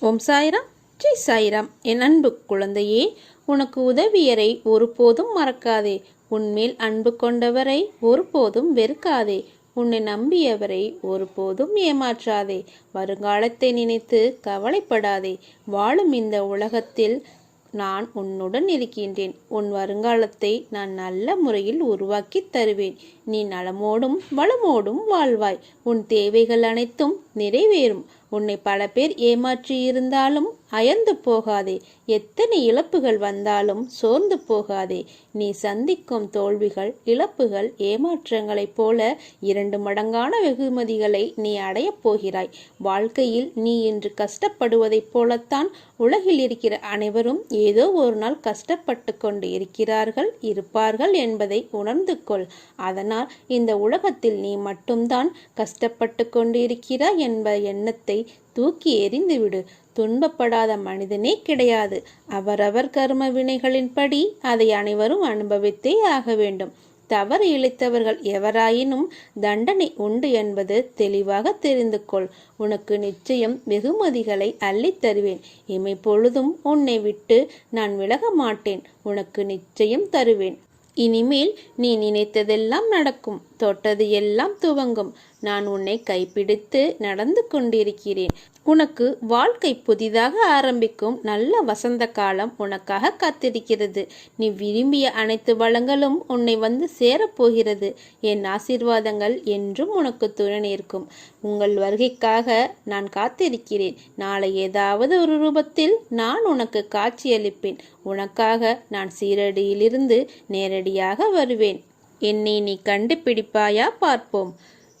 ஓம் சாய்ராம். ஜெய் சாய்ராம். என் அன்பு குழந்தையே உனக்கு உதவியரை ஒருபோதும் மறக்காதே. உன்மேல் அன்பு கொண்டவரை ஒருபோதும் வெறுக்காதே. உன்னை நம்பியவரை ஒருபோதும் ஏமாற்றாதே. வருங்காலத்தை நினைத்து கவலைப்படாதே. வாழும் இந்த உலகத்தில் நான் உன்னுடன் இருக்கின்றேன். உன் வருங்காலத்தை நான் நல்ல முறையில் உருவாக்கி தருவேன். நீ நலமோடும் வளமோடும் வாழ்வாய். உன் தேவைகள் அனைத்தும் நிறைவேறும். உன்னை பல பேர் ஏமாற்றி இருந்தாலும் அயர்ந்து போகாதே. எத்தனை இழப்புகள் வந்தாலும் சோர்ந்து போகாதே. நீ சந்திக்கும் தோல்விகள் இழப்புகள் ஏமாற்றங்களைப் போல இரண்டு மடங்கான வெகுமதிகளை நீ அடையப் போகிறாய். வாழ்க்கையில் நீ இன்று கஷ்டப்படுவதைப் போலத்தான் உலகில் இருக்கிற அனைவரும் ஏதோ ஒரு நாள் கஷ்டப்பட்டு கொண்டு இருக்கிறார்கள் இருப்பார்கள் என்பதை உணர்ந்து கொள். அதனால் இந்த உலகத்தில் நீ மட்டும்தான் கஷ்டப்பட்டு கொண்டு இருக்கிறாய் என்ப எண்ணத்தை தூக்கி எறிந்துவிடு. துன்பப்படாத மனிதனே கிடையாது. அவரவர் கர்ம வினைகளின்படி அதை அனைவரும் அனுபவித்தே ஆக வேண்டும். தவறு இழைத்தவர்கள் எவராயினும் தண்டனை உண்டு என்பது தெளிவாக தெரிந்து கொள். உனக்கு நிச்சயம் வெகுமதிகளை அள்ளித் தருவேன். இமை பொழுதும் உன்னை விட்டு நான் விலக மாட்டேன். உனக்கு நிச்சயம் தருவேன். இனிமேல் நீ நினைத்ததெல்லாம் நடக்கும். தொட்டது எல்லாம் துவங்கும். நான் உன்னை கைப்பிடித்து நடந்து கொண்டிருக்கிறேன். உனக்கு வாழ்க்கை புதிதாக ஆரம்பிக்கும் நல்ல வசந்த காலம் உனக்காக காத்திருக்கிறது. நீ விரும்பிய அனைத்து வளங்களும் உன்னை வந்து சேரப்போகிறது. என் ஆசீர்வாதங்கள் என்றும் உனக்கு துணை இருக்கும் உங்கள் வருகைக்காக நான் காத்திருக்கிறேன். நாளை ஏதாவது ஒரு ரூபத்தில் நான் உனக்கு காட்சியளிப்பேன். உனக்காக நான் சீரடியிலிருந்து நேரடியாக வருவேன். என்னை நீ கண்டுபிடிப்பாயா பார்ப்போம்.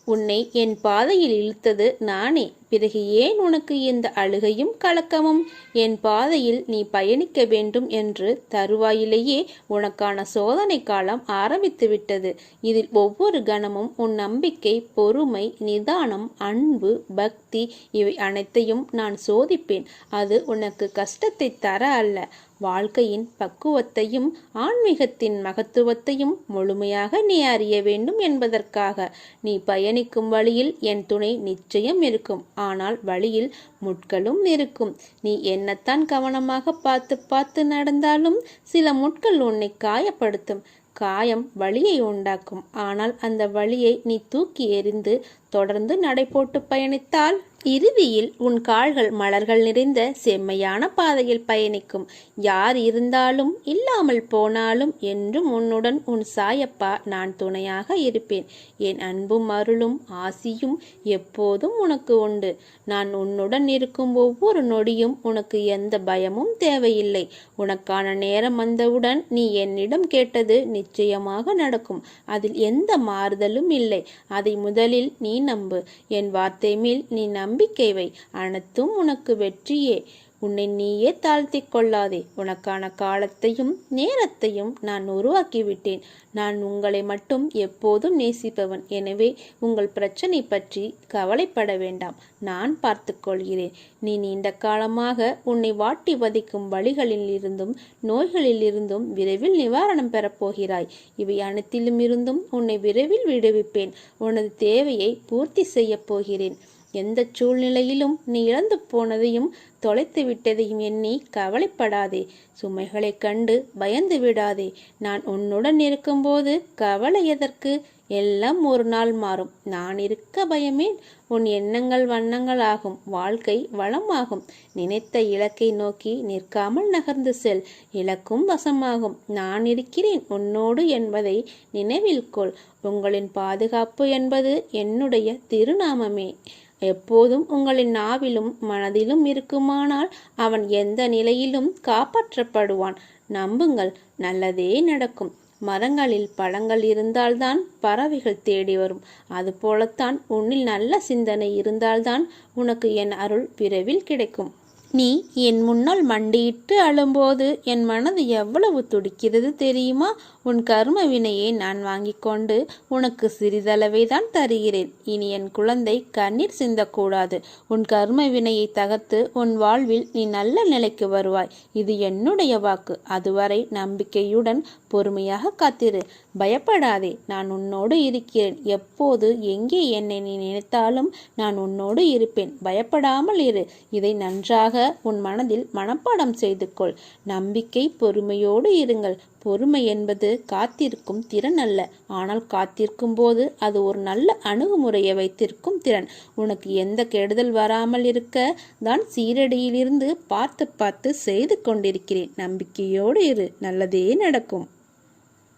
உன்னை என் பாதையில் இழுத்தது நானே. பிறகு ஏன் உனக்கு இந்த அழுகையும் கலக்கமும்? என் பாதையில் நீ பயணிக்க வேண்டும் என்று தருவாயிலேயே உனக்கான சோதனை காலம் ஆரம்பித்து விட்டது. இதில் ஒவ்வொரு கணமும் உன் நம்பிக்கை பொறுமை நிதானம் அன்பு பக்தி இவை அனைத்தையும் நான் சோதிப்பேன். அது உனக்கு கஷ்டத்தை தர அல்ல. வாழ்க்கையின் பக்குவத்தையும் ஆன்மீகத்தின் மகத்துவத்தையும் முழுமையாக நீ அறிய வேண்டும் என்பதற்காக. நீ பயணிக்கும் வழியில் என் துணை நிச்சயம் இருக்கும். ஆனால் வழியில் முட்களும் இருக்கும். நீ என்னத்தான் கவனமாக பார்த்து பார்த்து நடந்தாலும் சில முட்கள் உன்னை காயப்படுத்தும். காயம் வலியை உண்டாக்கும். ஆனால் அந்த வலியை நீ தூக்கி எறிந்து தொடர்ந்து நடைபோட்டு பயணித்தால் இறுதியில் உன் கால்கள் மலர்கள் நிறைந்த செம்மையான பாதையில் பயணிக்கும். யார் இருந்தாலும் இல்லாமல் போனாலும் என்றும் உன்னுடன் உன் சாயப்பா நான் துணையாக இருப்பேன். என் அன்பும் அருளும் ஆசியும் எப்போதும் உனக்கு உண்டு. நான் உன்னுடன் இருக்கும் ஒவ்வொரு நொடியும் உனக்கு எந்த பயமும் தேவையில்லை. உனக்கான நேரம் வந்தவுடன் நீ என்னிடம் கேட்டது நிச்சயமாக நடக்கும். அதில் எந்த மாறுதலும் இல்லை. அதை முதலில் நீ நம்பு. என் வார்த்தை மேல் நீ நம்பிக்கை வை. அனைத்தும் உனக்கு வெற்றியே. உன்னை நீயே தாழ்த்தி கொள்ளாதே. உனக்கான காலத்தையும் நேரத்தையும் நான் உருவாக்கிவிட்டேன். நான் உங்களை மட்டும் எப்போதும் நேசிப்பவன். எனவே உங்கள் பிரச்சனை பற்றி கவலைப்பட வேண்டாம். நான் பார்த்துக்கொள்கிறேன் நீ நீண்ட காலமாக உன்னை வாட்டி வதைக்கும் வழிகளில் இருந்தும் நோய்களில் இருந்தும் விரைவில் நிவாரணம் பெறப்போகிறாய் இவை அனைத்திலும் இருந்தும் உன்னை விரைவில் விடுவிப்பேன். உனது தேவையை பூர்த்தி செய்யப் போகிறேன். எந்த சூழ்நிலையிலும் நீ இழந்து போனதையும் தொலைத்து விட்டதையும் எண்ணி கவலைப்படாதே. சுமைகளைக் கண்டு பயந்து விடாதே. நான் உன்னுடன் இருக்கும்போது கவலை எதற்கு? எல்லாம் ஒரு நாள் மாறும். நான் இருக்க பயமே உன் எண்ணங்கள் வண்ணங்கள் ஆகும். வாழ்க்கை வளமாகும். நினைத்த இலக்கை நோக்கி நிற்காமல் நகர்ந்து செல். இலக்கும் வசமாகும். நான் இருக்கிறேன் உன்னோடு என்பதை நினைவில் கொள். உங்களின் பாதுகாப்பு என்பது என்னுடைய திருநாமமே. எப்போதும் உங்களின் நாவிலும் மனதிலும் இருக்குமானால் அவன் எந்த நிலையிலும் காப்பாற்றப்படுவான். நம்புங்கள் நல்லதே நடக்கும். மரங்களில் பழங்கள் இருந்தால்தான் பறவைகள் தேடி வரும். அதுபோலத்தான் உன்னில் நல்ல சிந்தனை இருந்தால்தான் உனக்கு என் அருள் விரைவில் கிடைக்கும். நீ என் முன்னால் மண்டியிட்டு அழும்போது என் மனது எவ்வளவு துடிக்கிறது தெரியுமா? உன் கர்ம வினையை நான் வாங்கிக் கொண்டு உனக்கு சிறிதளவை தான் தருகிறேன். இனி என் குழந்தை கண்ணீர் சிந்தக்கூடாது. உன் கர்ம வினையை தகர்த்து உன் வாழ்வில் நீ நல்ல நிலைக்கு வருவாய். இது என்னுடைய வாக்கு. அதுவரை நம்பிக்கையுடன் பொறுமையாக காத்திரு. பயப்படாதே. நான் உன்னோடு இருக்கிறேன். எப்போது எங்கே என்னை நீ நினைத்தாலும் நான் உன்னோடு இருப்பேன். பயப்படாமல் இரு. இதை நன்றாக உன் மனதில் மனப்பாடம் செய்து கொள் நம்பிக்கை பொறுமையோடு இருங்கள். பொறுமை என்பது காத்திருக்கும் திறன் அல்ல. ஆனால் காத்திருக்கும் போது அது ஒரு நல்ல அணுகுமுறையை வைத்திருக்கும் திறன். உனக்கு எந்த கெடுதல் வராமல் இருக்க தான் சீரடியிலிருந்து பார்த்து பார்த்து செய்து கொண்டிருக்கிறேன். நம்பிக்கையோடு இரு. நல்லதே நடக்கும்.